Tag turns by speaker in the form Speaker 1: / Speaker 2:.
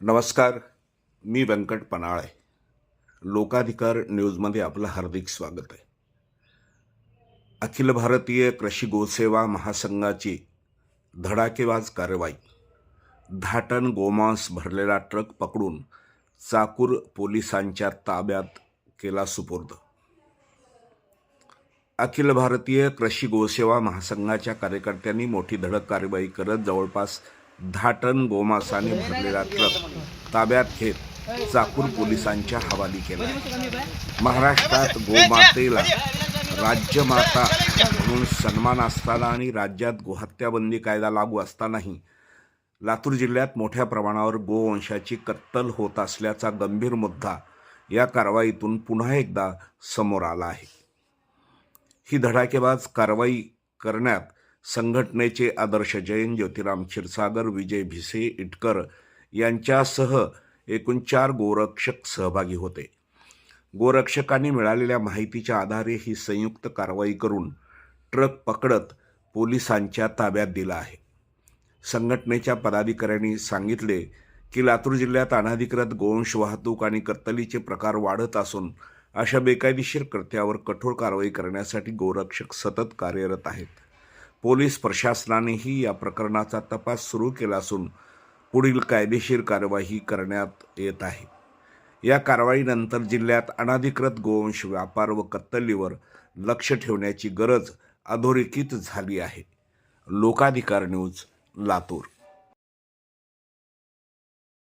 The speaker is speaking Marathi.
Speaker 1: नमस्कार मी व्यंकट पनाळे. लोकाधिकार न्यूजमध्ये आपलं हार्दिक स्वागत आहे. अखिल भारतीय कृषी गोसेवा महासंघाची धडाकेबाज कारवाई. धाटण गोमांस भरलेला ट्रक पकडून चाकूर पोलिसांच्या ताब्यात केला सुपूर्द. अखिल भारतीय कृषी गोसेवा महासंघाच्या कार्यकर्त्यांनी मोठी धडक कारवाई करत जवळपास दहा टन भरलेला ट्रक ताब्यात घेत चाकूर पोलिसांच्या हवाली केला. महाराष्ट्रात गोमातेला राज्यमाता म्हणून सन्मान असताना आणि राज्यात गोहत्याबंदी कायदा लागू असतानाही लातूर जिल्ह्यात मोठ्या प्रमाणावर गोवंशाची कत्तल होत असल्याचा गंभीर मुद्दा या कारवाईतून पुन्हा एकदा समोर आला आहे. ही धडाकेबाज कारवाई करण्यात संघटनेचे आदर्श जैन ज्योतिराम क्षीरसागर विजय भिसे इटकर यांच्यासह एकूण चार गोरक्षक सहभागी होते. गोरक्षकांनी मिळालेल्या माहितीच्या आधारे ही संयुक्त कारवाई करून ट्रक पकडत पोलिसांच्या ताब्यात दिला आहे. संघटनेच्या पदाधिकाऱ्यांनी सांगितले की लातूर जिल्ह्यात अनाधिकृत गोवंश वाहतूक आणि कत्तलीचे प्रकार वाढत असून अशा बेकायदेशीर कृत्यावर कठोर कारवाई करण्यासाठी गोरक्षक सतत कार्यरत आहेत. पोलीस प्रशासनानेही या प्रकरणाचा तपास सुरू केला असून पुढील कायदेशीर कारवाई करण्यात येत आहे. या कारवाईनंतर जिल्ह्यात अनधिकृत गोवंश व्यापार व कत्तलीवर लक्ष ठेवण्याची गरज अधोरेखित झाली आहे. लोकाधिकार न्यूज लातूर.